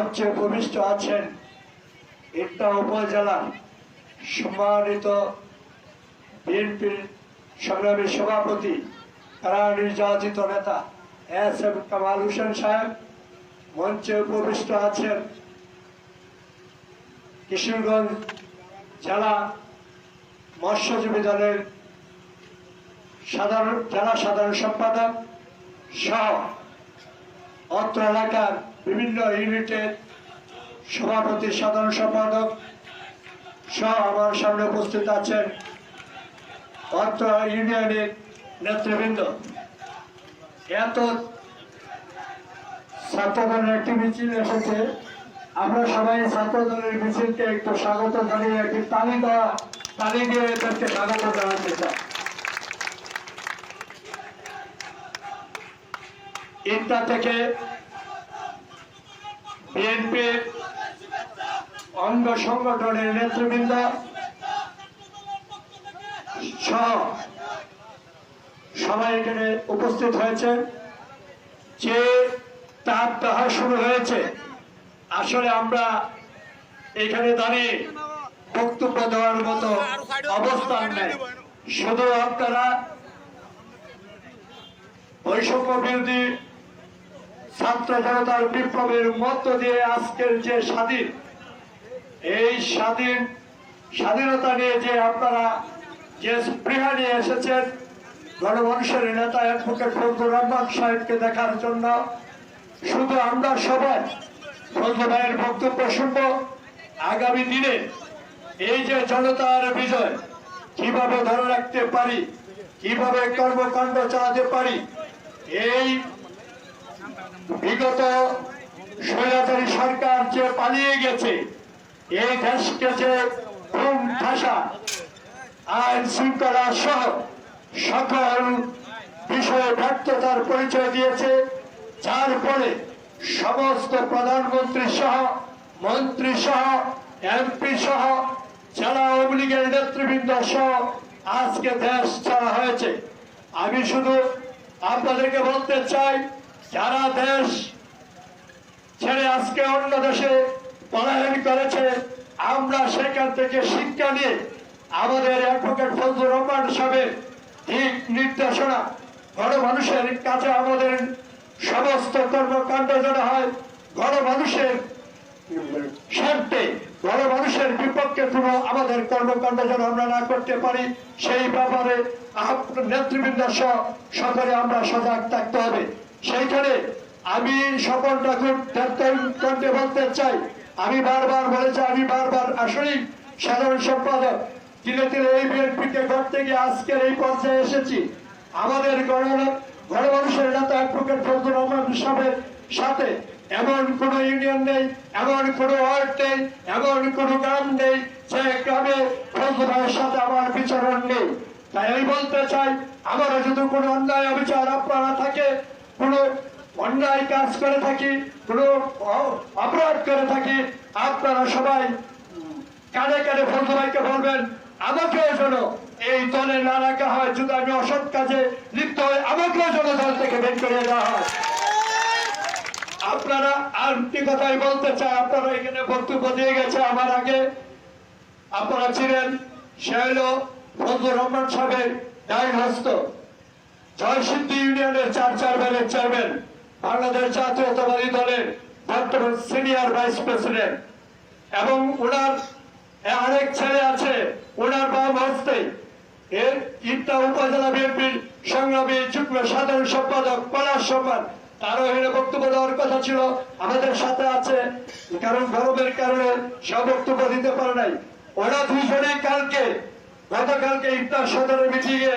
মঞ্চে উপবিষ্ট আছেন ইটনা উপজেলা সম্মানিত বিএনপির সংগ্রামী সভাপতি, তারা নির্যাতিত নেতা এস এম কামাল হোসেন সাহেব, মঞ্চে উপবিষ্ট আছেন কিশোরগঞ্জ জেলা মৎস্যজীবী দলের সাধারণ, জেলা সাধারণ সম্পাদক সহ অত্র এলাকার বিভিন্ন ইউনিটের সভাপতি, সাধারণ সম্পাদক সহ আমার সামনে উপস্থিত আছেন অত্র ইউনিয়নের নেতৃবৃন্দ। এত ছাত্রদলের একটি মিছিল এসেছে। আমরা সবাই ছাত্রদলের মিছিলকে একটু স্বাগত জানিয়ে, একটি তালি দেওয়া, তালি দিয়ে এদেরকে স্বাগত জানাতে চাই। ইন্টা থেকে বিএনপির অঙ্গ সংগঠনের নেতৃবৃন্দ সবাই এখানে উপস্থিত হয়েছে যে তাপ তাহা শুরু হয়েছে, আসলে আমরা এখানে দাঁড়িয়ে বক্তব্য দেওয়ার মতো অবস্থান নেই। শুধু আপনারা বৈষম্য বিরোধী ছাত্র জনতার বিপ্লবের মধ্য দিয়ে আজকের যে স্বাধীন, এই স্বাধীন স্বাধীনতা নিয়ে যে আপনারা যে স্পৃহা নিয়ে এসেছেন, গণমানুষের নেতা অ্যাডভোকেট ফজলুর রহমান সাহেবকে দেখার জন্য, শুধু আমরা সবাই ফজলু ভাইয়ের বক্তব্য শুনব। আগামী দিনে এই যে জনতার বিজয়, কীভাবে ধরে রাখতে পারি, কীভাবে কর্মকাণ্ড চালাতে পারি, এই বিগত স্বৈরাচারী সরকার যে পালিয়ে গেছে, এই দেশকে যে খুন ভাষা আইন শৃঙ্খলা সহ সকল বিষয়ে ব্যর্থতার পরিচয় দিয়েছে, যার ফলে সমস্ত প্রধানমন্ত্রী সহ, মন্ত্রী সহ, এমপি সহ, জেলা আওয়ামী লীগের নেতৃবৃন্দ সহ আজকে দেশ ছাড়া হয়েছে। আমি শুধু আপনাদেরকে বলতে চাই যারা দেশ ছেড়ে আজকে অন্য দেশে পলায়ন করেছে, আমরা সেখান থেকে শিক্ষা নিয়ে আমাদের অ্যাডভোকেট ফজলুর রহমান সাহেবের দিক নির্দেশনা, গণমানুষের কাছে আমাদের সমস্ত কর্মকাণ্ড যেন হয়, গণমানুষের স্বার্থে, গণমানুষের বিপক্ষে কোনো আমাদের কর্মকাণ্ড যেন আমরা না করতে পারি, সেই ব্যাপারে নেতৃবৃন্দ সহ সকলে আমরা সজাগ থাকতে হবে। সেইখানে আমি সকল ঠাকুর কণ্ঠে বলতে চাই। আমি বারবার বলেছি, আমি বারবার আসলেই সাধারণ সম্পাদক। ধীরে ধীরে এই বিএনপিকে করতে গিয়ে আজকের এই পর্যায়ে এসেছি। আমাদের গণ গণমানুষের নেতা অ্যাডভোকেট ফজলুর রহমান সাহেবের সাথে এমন কোন ইউনিয়ন নেই, এমন কোন ওয়ার্ড নেই, এমন কোন গ্রাম নেই যে গ্রামে ফজলু ভাইয়ের সাথে আমার বিচরণ নেই তাই আমি বলতে চাই, আমার যদি কোনো অন্যায় অবিচার আপনারা থাকে কোনো অন্যায় কাজ করে থাকি, কোনো অপরাধ করে থাকি, আপনারা সবাই কানে কানে বন্ধু ভাইকে বলবেন, আমাকেও যেন এই দলে না রাখা হয়, যদি আমি অসৎ কাজে লিপ্ত হই, আমাকেও যেন দল থেকে বের করে দেওয়া হয়। আপনারা আর কি কথাই বলতে চাই, আপনারা এখানে বক্তব্য দিয়ে গেছে আমার আগে। আপনারা ছিলেন সে হলো ফজলুর রহমান সাহেবের ডাইন হস্ত জয়সিদ্ধি ইউনিয়নের চার চারবারের চেয়ারম্যান বাংলাদেশ জাতীয়তাবাদী দলের বর্তমান সিনিয়র ভাইস প্রেসিডেন্ট এবং ওনার আরেক ছেলে আছে ওনার বাম হস্তে। এর ইটটা উপজেলা বিএনপির সংগ্রামী যুগ্ম সাধারণ সম্পাদক পলাশ সম্মান। তারও এখানে বক্তব্য দেওয়ার কথা ছিল, আমাদের সাথে আছে। কারণ গরমের কারণে সব বক্তব্য দিতে পারে নাই। ওরা দুজনেই কালকে, গতকালকে ইফতার সদরের মিটিংয়ে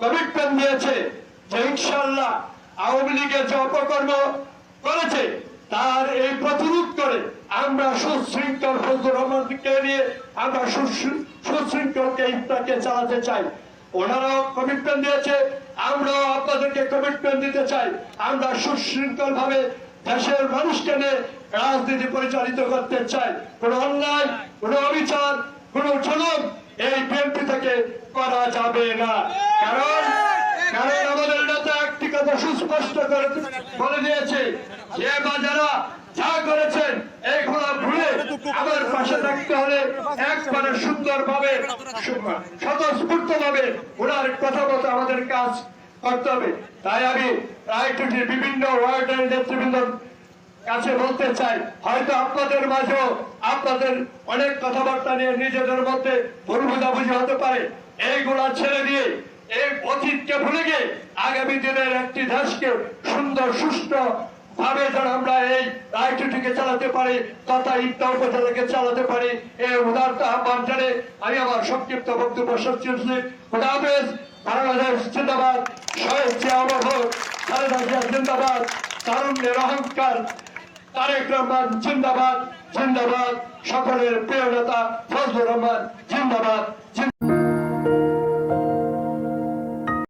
কমিটমেন্ট দিয়েছে যে ইনশাল্লাহ আওয়ামী লীগের যে অপকর্ম করেছে, তার এই প্রতিরোধ করে আমরা সুশৃঙ্খল ফজলুর রহমানকে নিয়ে আমরা সুশৃ- সুশৃঙ্খলকে ইফতারকে চালাতে চাই। ওনারাও কমিটমেন্ট দিয়েছে, আমরাও আপনাদেরকে কমিটমেন্ট দিতে চাই। আমরা সুশৃঙ্খল ভাবে দেশের মানুষকে নিয়ে রাজনীতি পরিচালিত করতে চাই। কোন অন্যায়, কোন অবিচার, কোন জুলুম এই বিএনপি থেকে করা যাবে না। কারণ কারণ আমাদের নেতা একটি কথা সুস্পষ্ট করে বলে দিয়েছে, যে বা যারা যা করেছেন এইগুলো ভুলে আমার পাশে থাকতে হলে একবারে সুন্দর ভাবে স্বতঃস্ফূর্ত ভাবে ওনার কথা মতো আমাদের কাজ করতে হবে। তাই আমি রায়টুটির বিভিন্ন ওয়ার্ডের নেতৃবৃন্দ কাছে বলতে চাই, হয়তো আপনাদের মাঝেও আপনাদের অনেক কথাবার্তা নিয়ে নিজেদের মধ্যে ভুল বোঝাবুঝি হতে পারে। এইগুলা ছেড়ে দিয়ে এই অতীতকে ভুলে গিয়ে আগামী দিনের একটি দেশকে সুন্দর সুস্থ ভাবে যেন আমরা এই রায়টুটিকে চালাতে পারি, তথা ইত্তা উপজেলাকে চালাতে পারি, এই উদারতা আহ্বান জানে আমি আমার সংক্ষিপ্ত বক্তব্য শেষ করছি। খুদা হাফেজ, বাংলাদেশ জিন্দাবাদ, শহীদ জিয়া অমর খালেদা জিয়া জিন্দাবাদ, তারুণ্যের অহংকার তারেক রহমান জিন্দাবাদ জিন্দাবাদ। সকলের প্রিয় নেতা ফজলুর রহমান জিন্দাবাদ